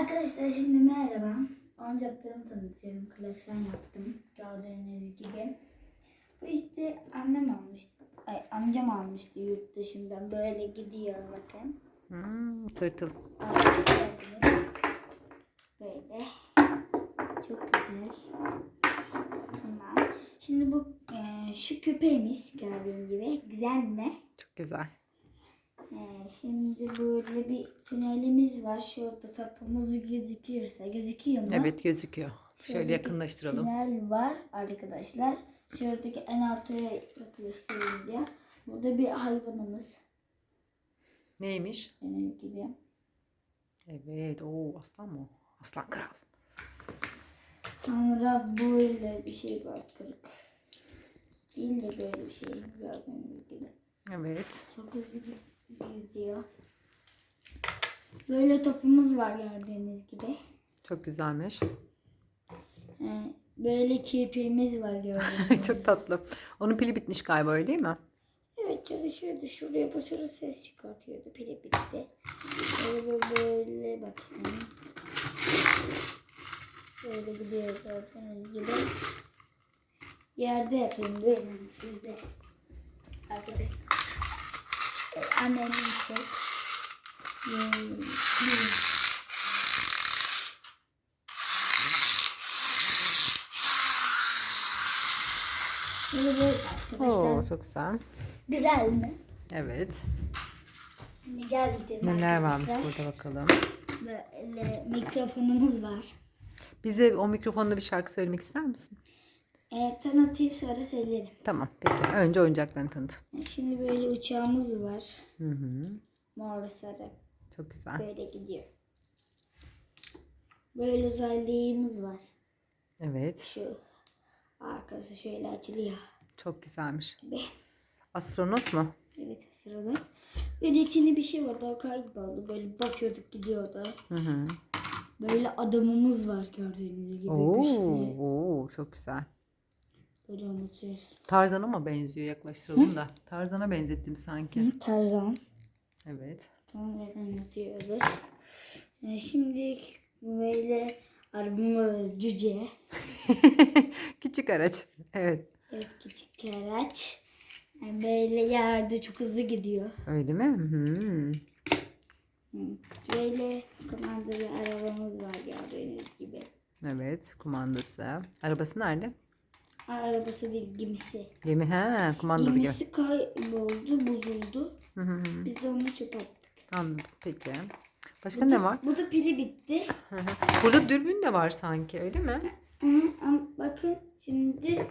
Arkadaşlar şimdi merhaba. Oyuncaklarımı tanıtıyorum. Koleksiyon yaptım. Gördüğünüz gibi. Bu işte annem almıştı. Ay amcam almıştı yurt dışından. Böyle gidiyor bakın. Hmm, tırtıl. Böyle. Çok güzel. Tamam. Şimdi bu e, şu köpeğimiz gördüğün gibi. Güzel mi? Çok güzel. Ee, şimdi böyle bir tünelimiz var. Şurada tapımız gözüküyorsa gözüküyor mu? Evet gözüküyor. Şöyle Şöyle yakınlaştıralım. Tünel var arkadaşlar. Şuradaki en ortaya yaklaştırınca. Burada bir hayvanımız. Neymiş? Benim gibi. Evet. Oo aslan mı? o? Aslan kral. Sonra böyle bir şey var kırık. Değil de böyle bir şey gördüğünüz gibi. Evet. Çok hızlı geziyor. Böyle topumuz var gördüğünüz gibi. Çok güzelmiş. Ee, böyle kirpiğimiz var gördüğünüz Çok tatlı. Onun pili bitmiş galiba öyle değil mi? Evet çalışıyordu. Şuraya basıyoruz ses çıkartıyordu. Pili bitti. Böyle böyle bakayım. Böyle gidiyor gördüğünüz gibi. Yerde yapayım buyurun siz de. Arkadaşlar. Çek. Ee, Böyle arkadaşlar. Oo çok güzel. Güzel mi? Evet. Şimdi gel gidelim Neler varmış arkadaşlar. burada bakalım. Böyle mikrofonumuz var. Bize o mikrofonda bir şarkı söylemek ister misin? E, tanıtayım sonra söylerim. Tamam. Peki. Önce oyuncaklarını tanıt. E, Şimdi böyle uçağımız var. Hı hı. Mor sarı. Çok güzel. Böyle gidiyor. Böyle uzaylıyımız var. Evet. Şu arkası şöyle açılıyor Çok güzelmiş. gibi. Astronot mu? Evet sıralar. Böyle içinde bir şey var. Daha kayboldu. Böyle basıyorduk gidiyordu. Hı hı. Böyle adamımız var gördüğünüz gibi. Oo, oo, çok güzel. Böyle anlatıyoruz. Tarzan'a mı benziyor? Yaklaştıralım da. Tarzan'a benzettim sanki. Hı, Tarzan. Evet. Tamam anlatıyoruz. E, şimdi böyle arabamız cüce. Küçük araç. Evet. Evet küçük araç. Yani böyle yerde çok hızlı gidiyor. Öyle mi? Hı. Hı. Böyle kumandalı arabamız var gördüğünüz gibi. Evet. Kumandası. Arabası nerede? Aa, Arabası değil gemisi. Gemi. Ha, kumandalı gemi. Gemisi kayboldu, bozuldu. Hı hı hı. Biz de onu çöpe attık. Anladım. Peki. Başka ne var? Bu da pili bitti. Hı hı. Burada dürbün de var sanki. Öyle mi? Hı hı, Ama bakın şimdi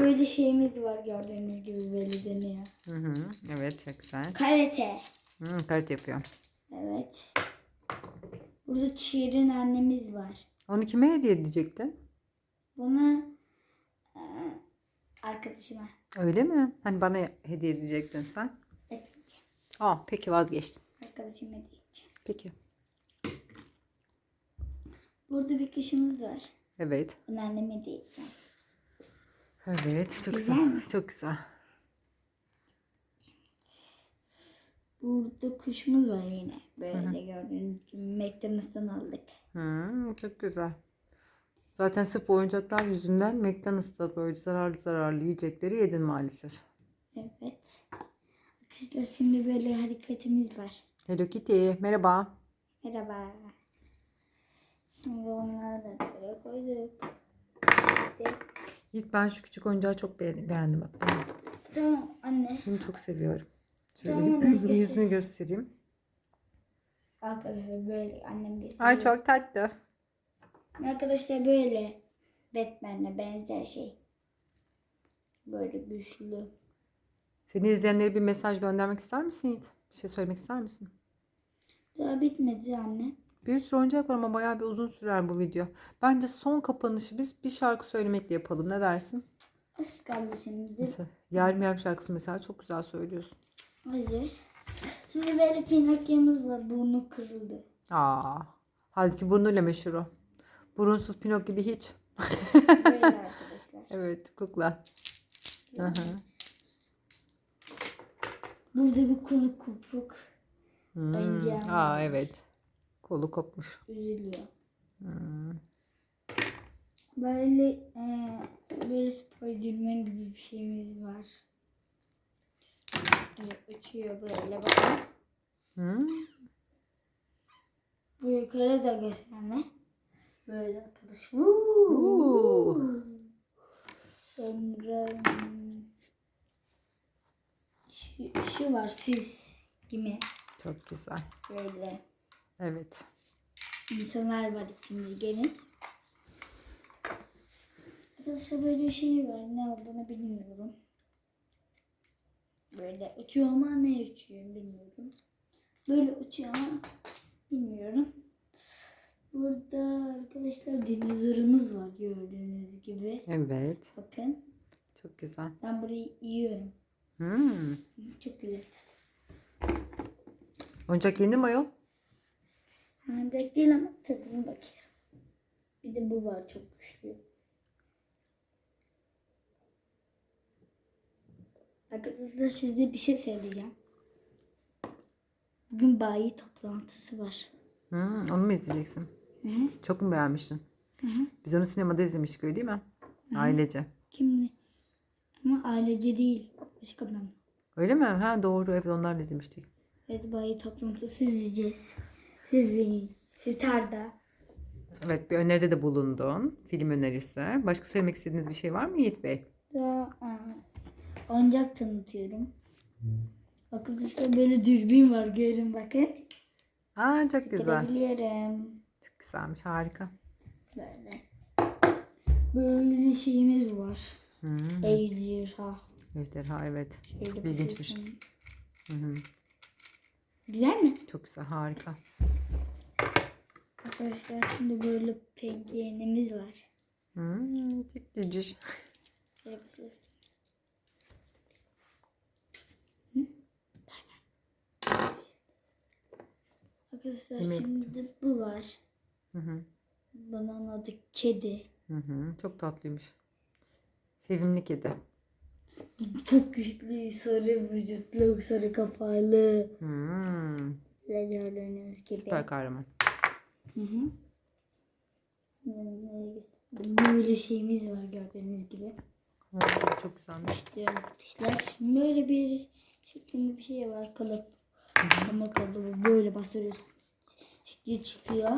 böyle şeyimiz var gördüğünüz gibi böyle dönüyor. Hı hı. Evet. Çok güzel. Karate. Hı, kart yapıyor. Evet. Burada Çiğrin annemiz var. Onu kime hediye edecektin? Buna arkadaşıma Öyle mi? Hani bana hediye edecektin sen. etmeyeceğim. Aa, peki vazgeçtin. Arkadaşıma diyeceğim. Peki. Burada bir kışımız var. Evet. Bunu anneme diyeceğim. Evet. Çok Güzel güzel. mi? Çok güzel. Burada kuşumuz var yine. Böyle gördüğünüz gibi McDonald's'tan aldık. Hmm, çok güzel. Zaten sırf oyuncaklar yüzünden McDonald's'ta böyle zararlı zararlı yiyecekleri yedin maalesef. Evet. Arkadaşlar şimdi böyle hareketimiz var. Hello Kitty, merhaba. Merhaba. Şimdi onları da buraya koyduk. İşte, İlk ben şu küçük oyuncağı çok beğendim. beğendim bak. Tamam anne. Bunu çok seviyorum. Şöyle Tamam, hadi göster. yüzünü göstereyim. Arkadaşlar böyle annem getiriyor. Ay çok tatlı. Arkadaşlar böyle Batman'le benzer şey. Böyle güçlü. Seni izleyenlere bir mesaj göndermek ister misin Yiğit? Bir şey söylemek ister misin? Daha bitmedi anne. Bir sürü oyuncak var ama bayağı bir uzun sürer bu video. Bence son kapanışı biz bir şarkı söylemekle yapalım. Ne dersin? Az kaldı şimdi. Mesela Yarim Yarim şarkısı mesela çok güzel söylüyorsun. Hayır. Şimdi böyle Pinokyo'muz var. Burnu kırıldı. Aa, halbuki burnuyla meşhur o. Burunsuz Pinok gibi hiç. Böyle arkadaşlar. Evet, kukla. Hı. Burada bir kulu kupuk. Hmm. Oyuncağım Aa var. evet. Kolu kopmuş. Üzülüyor. Hmm. Böyle e, böyle Spiderman gibi bir şeyimiz var. Evet, uçuyor böyle bakın. Hmm. Bu yukarı da gösterme. Böyle arkadaş. Oo. Sonra hmm, şu, şu var süs gibi Çok güzel. böyle Evet. insanlar var içinde gelin. Arkadaşlar böyle bir şey var. Ne olduğunu bilmiyorum. Böyle uçuyor ama ne uçuyor bilmiyorum. Böyle uçuyor ama bilmiyorum. Burada arkadaşlar dinozorumuz var gördüğünüz gibi. Evet. Bakın Çok güzel. ben burayı yiyorum. Hmm. Çok güzel. Oyuncak yeni mi ayol? Ancak değil ama tadına bakıyorum. Bir de bu var çok güçlü. Arkadaşlar size bir şey söyleyeceğim. Bugün bayi toplantısı var. Hmm. Onu mu izleyeceksin? Hı hı. Çok mu beğenmiştin? Hı hı. Biz onu sinemada izlemiştik öyle değil mi? Ailece. Kimli? Ama ailece değil. Başka ben. Öyle mi? Ha doğru evet onlarla izlemiştik. Evet bayi toplantısı izleyeceğiz. Sizin Star'da. Evet bir öneride de bulundun. Film önerisi. Başka söylemek istediğiniz bir şey var mı Yiğit Bey? Daha aa, oyuncak tanıtıyorum. Arkadaşlar böyle dürbün var görün bakın. Aa çok güzel. Görebiliyorum. Güzelmiş harika. Böyle. Böyle şeyimiz var. Hmm. Ejderha. Ejderha evet. Şöyle İlginçmiş. Güzel mi? Çok güzel harika. Arkadaşlar şimdi böyle penguenimiz var. Hmm. Hı? Bay bay. Arkadaşlar şimdi bu var. Hı hı. Bunun adı kedi. Hı hı. Çok tatlıymış. Sevimli kedi. Çok güçlü, sarı vücutlu, sarı kafalı. Hmm. Ve gördüğünüz gibi. Süper kahraman. Hı hı. Böyle şeyimiz var gördüğünüz gibi. Ha, çok güzelmiş. Diğer böyle bir şeklinde bir şey var kalıp. Ama kalıbı böyle bastırıyorsunuz. Şekli çıkıyor.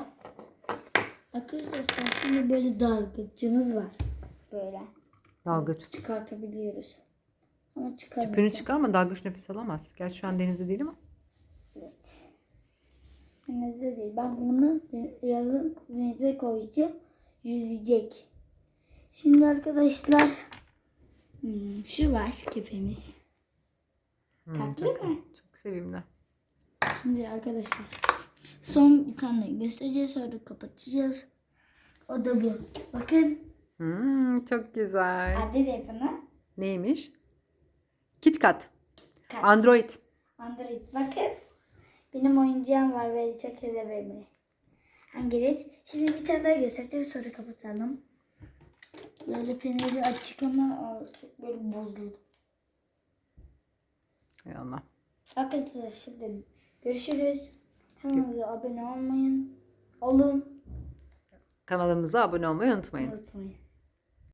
Arkadaşlar şimdi böyle dalgıcımız var. Böyle. Dalgıç. Çıkartabiliyoruz. Ama çıkarmıyor. Tüpünü çıkar ama dalgıç nefes alamaz. Gerçi şu an denizde değil ama. Evet. Denizde değil. Ben bunu yazın denize koyacağım. Yüzecek. Şimdi arkadaşlar hmm, şu var köpeğimiz. Hmm, Tatlı çok, mı? Çok sevimli. Şimdi arkadaşlar son bir tane göstereceğiz sonra kapatacağız. O da bu. Bakın Hmm, çok güzel. adı ne buna? Neymiş? KitKat. Kat. Android. Android. Bakın. Benim oyuncağım var ve çok sevimli. Hangi Şimdi bir tane daha göstereceğim sonra kapatalım. Böyle feneri açık ama artık böyle bozuldu. Hay Allah. Arkadaşlar şimdi görüşürüz. Kanalımıza abone olmayın. Olun. Kanalımıza abone olmayı unutmayın. Unutmayın.